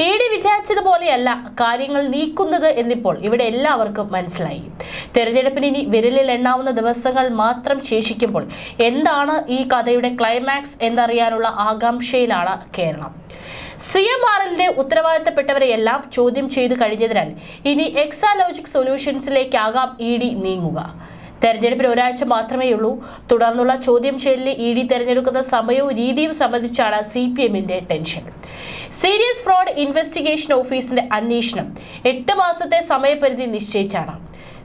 E D വിചാരിച്ചതുപോലെയല്ല കാര്യങ്ങൾ നീക്കുന്നത് എന്നിപ്പോൾ ഇവിടെ എല്ലാവർക്കും മനസ്സിലായി. തെരഞ്ഞെടുപ്പിന് ഇനി വിരലിൽ എണ്ണാവുന്ന ദിവസങ്ങൾ മാത്രം ശേഷിക്കുമ്പോൾ എന്താണ് ഈ കഥയുടെ ക്ലൈമാക്സ് എന്നറിയാനുള്ള ആകാംക്ഷയിലാണ് കേരളം. സി എം ആർ എല്ലിന്റെ ഉത്തരവാദിത്തപ്പെട്ടവരെയെല്ലാം ചോദ്യം ചെയ്തു കഴിഞ്ഞതിനാൽ ഇനി എക്സാലോജിക് സൊല്യൂഷൻസിലേക്കാകാം ഇ ഡി നീങ്ങുക. തെരഞ്ഞെടുപ്പിന് ഒരാഴ്ച മാത്രമേ ഉള്ളൂ. തുടർന്നുള്ള ചോദ്യം ചെയ്യലിൽ ഇ ഡി തെരഞ്ഞെടുക്കുന്ന സമയവും രീതിയും സംബന്ധിച്ചാണ് സി പി എമ്മിന്റെ ടെൻഷൻ. സീരിയസ് ഫ്രോഡ് ഇൻവെസ്റ്റിഗേഷൻ ഓഫീസിന്റെ അന്വേഷണം എട്ട് മാസത്തെ സമയപരിധി നിശ്ചയിച്ചാണ്.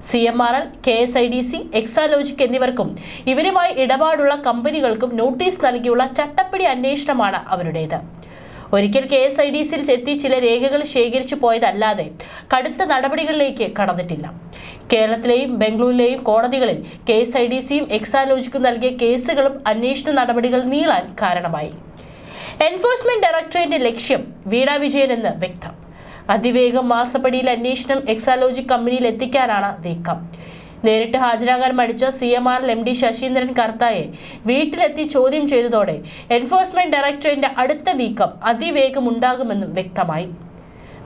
C M R L K S I D C Exalogic എന്നിവർക്കും ഇവരുമായി ഇടപാടുള്ള കമ്പനികൾക്കും നോട്ടീസ് നൽകിയുള്ള ചട്ടപ്പടി അന്വേഷണമാണ് അവരുടേത്. ഒരിക്കൽ കെ എസ് ഐ ഡി സിയിൽ എത്തി ചില രേഖകൾ ശേഖരിച്ചു പോയതല്ലാതെ കടുത്ത നടപടികളിലേക്ക് കടന്നിട്ടില്ല. കേരളത്തിലെയും ബംഗളൂരിലെയും കോടതികളിൽ കെ എസ് ഐ ഡി സിയും എക്സാലോജിക്കും നൽകിയ കേസുകളും അന്വേഷണ നടപടികൾ നീളാൻ കാരണമായി. എൻഫോഴ്സ്മെന്റ് ഡയറക്ടറേറ്റിന്റെ ലക്ഷ്യം വീണ വിജയൻ എന്ന് വ്യക്തം. അതിവേഗം മാസപ്പടിയിൽ അന്വേഷണം എക്സാലോജിക് കമ്പനിയിൽ എത്തിക്കാനാണ് നീക്കം. നേരിട്ട് ഹാജരാകാൻ മടിച്ച C M R M D Sasheendran കർത്തായെ വീട്ടിലെത്തി ചോദ്യം ചെയ്തതോടെ എൻഫോഴ്സ്മെന്റ് ഡയറക്ടറേറ്റിന്റെ അടുത്ത നീക്കം അതിവേഗം ഉണ്ടാകുമെന്നും വ്യക്തമായി.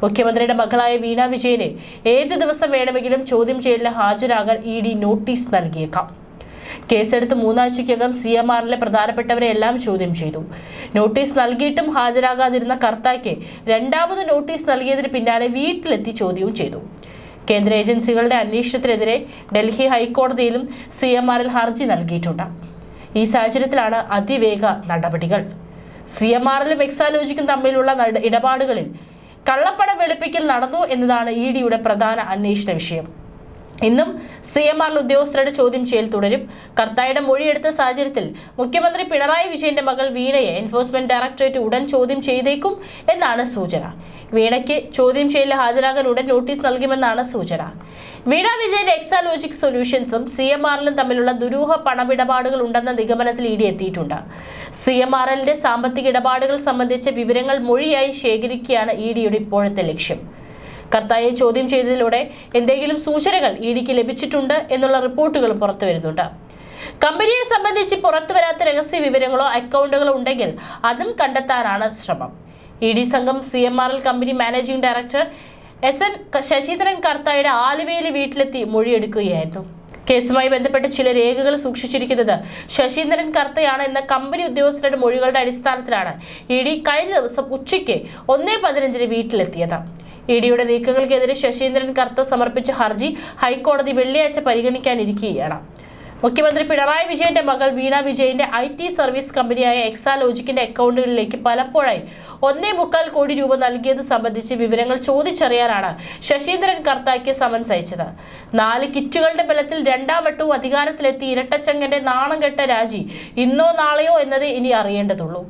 മുഖ്യമന്ത്രിയുടെ മകളായ വീണ വിജയനെ ഏത് ദിവസം വേണമെങ്കിലും ചോദ്യം ചെയ്യലിന് ഹാജരാകാൻ ഇ ഡി നോട്ടീസ് നൽകിയേക്കാം. കേസെടുത്ത് മൂന്നാഴ്ചയ്ക്കകം സി എം ആറിലെ പ്രധാനപ്പെട്ടവരെ എല്ലാം ചോദ്യം ചെയ്തു. നോട്ടീസ് നൽകിയിട്ടും ഹാജരാകാതിരുന്ന കർത്തായ്ക്ക് രണ്ടാമത് നോട്ടീസ് നൽകിയതിന് പിന്നാലെ വീട്ടിലെത്തി ചോദ്യവും ചെയ്തു. കേന്ദ്ര ഏജൻസികളുടെ അന്വേഷണത്തിനെതിരെ ഡൽഹി ഹൈക്കോടതിയിലും സി എം ആറിൽ ഹർജി നൽകിയിട്ടുണ്ട്. ഈ സാഹചര്യത്തിലാണ് അതിവേഗ നടപടികൾ. സി എം ആറിലും എക്സാലോജിക്കും തമ്മിലുള്ള ഇടപാടുകളിൽ കള്ളപ്പണം വെളുപ്പിക്കൽ നടന്നു എന്നതാണ് ഇ ഡിയുടെ പ്രധാന അന്വേഷണ വിഷയം. ഇന്നും സി എം ആറിൽ ഉദ്യോഗസ്ഥരുടെ ചോദ്യം ചെയ്യൽ തുടരും. കർത്തായുടെ മൊഴിയെടുത്ത സാഹചര്യത്തിൽ മുഖ്യമന്ത്രി പിണറായി വിജയന്റെ മകൾ വീണയെ എൻഫോഴ്സ്മെന്റ് ഡയറക്ടറേറ്റ് ഉടൻ ചോദ്യം ചെയ്തേക്കും എന്നാണ് സൂചന. വീണയ്ക്ക് ചോദ്യം ചെയ്യലിൽ ഹാജരാകാൻ ഉടൻ നോട്ടീസ് നൽകുമെന്നാണ് സൂചന. വീണ വിജയന്റെ എക്സാലോജിക് സൊല്യൂഷൻസും സി എം ആറിലും തമ്മിലുള്ള ദുരൂഹ പണമിടപാടുകൾ ഉണ്ടെന്ന നിഗമനത്തിൽ ഇ എത്തിയിട്ടുണ്ട്. സി എം ആർ എല്ലിന്റെ സാമ്പത്തിക ഇടപാടുകൾ സംബന്ധിച്ച വിവരങ്ങൾ മൊഴിയായി ശേഖരിക്കുകയാണ് ഇ ഡിയുടെ ഇപ്പോഴത്തെ ലക്ഷ്യം. കർത്തായെ ചോദ്യം ചെയ്തതിലൂടെ എന്തെങ്കിലും സൂചനകൾ ഇ ഡിക്ക് ലഭിച്ചിട്ടുണ്ട് എന്നുള്ള റിപ്പോർട്ടുകളും പുറത്തു വരുന്നുണ്ട്. കമ്പനിയെ സംബന്ധിച്ച് പുറത്തു വരാത്ത രഹസ്യ വിവരങ്ങളോ അക്കൗണ്ടുകളോ ഉണ്ടെങ്കിൽ അതും കണ്ടെത്താനാണ് ശ്രമം. ഇ ഡി സംഘം C M R L company managing director S N Sasheendran കർത്തായുടെ ആലുവയിലെ വീട്ടിലെത്തി മൊഴിയെടുക്കുകയായിരുന്നു. കേസുമായി ബന്ധപ്പെട്ട് ചില രേഖകൾ സൂക്ഷിച്ചിരിക്കുന്നത് ശശീന്ദ്രൻ കർത്തയാണ് എന്ന കമ്പനി ഉദ്യോഗസ്ഥരുടെ മൊഴികളുടെ അടിസ്ഥാനത്തിലാണ് ഇ ഡി കഴിഞ്ഞ ദിവസം ഉച്ചയ്ക്ക് ഒന്നേ പതിനഞ്ചിന് വീട്ടിലെത്തിയത്. ഇ ഡിയുടെ നീക്കങ്ങൾക്കെതിരെ ശശീന്ദ്രൻ കർത്ത സമർപ്പിച്ച ഹർജി ഹൈക്കോടതി വെള്ളിയാഴ്ച പരിഗണിക്കാനിരിക്കുകയാണ്. മുഖ്യമന്ത്രി പിണറായി വിജയന്റെ മകൾ വീണ വിജയന്റെ ഐ ടി സർവീസ് കമ്പനിയായ എക്സാലോജിക്കിന്റെ അക്കൗണ്ടുകളിലേക്ക് പലപ്പോഴായി ഒന്നേ മുക്കാൽ കോടി രൂപ നൽകിയത് സംബന്ധിച്ച് വിവരങ്ങൾ ചോദിച്ചറിയാനാണ് ശശീന്ദ്രൻ കർത്താക്ക് സമൻസ് അയച്ചത്. നാല് കിറ്റുകളുടെ ബലത്തിൽ രണ്ടാം വട്ടവും അധികാരത്തിലെത്തി ഇരട്ടച്ചങ്ങന്റെ നാണം കെട്ട രാജി ഇന്നോ നാളെയോ എന്നത് ഇനി അറിയേണ്ടതുള്ളൂ.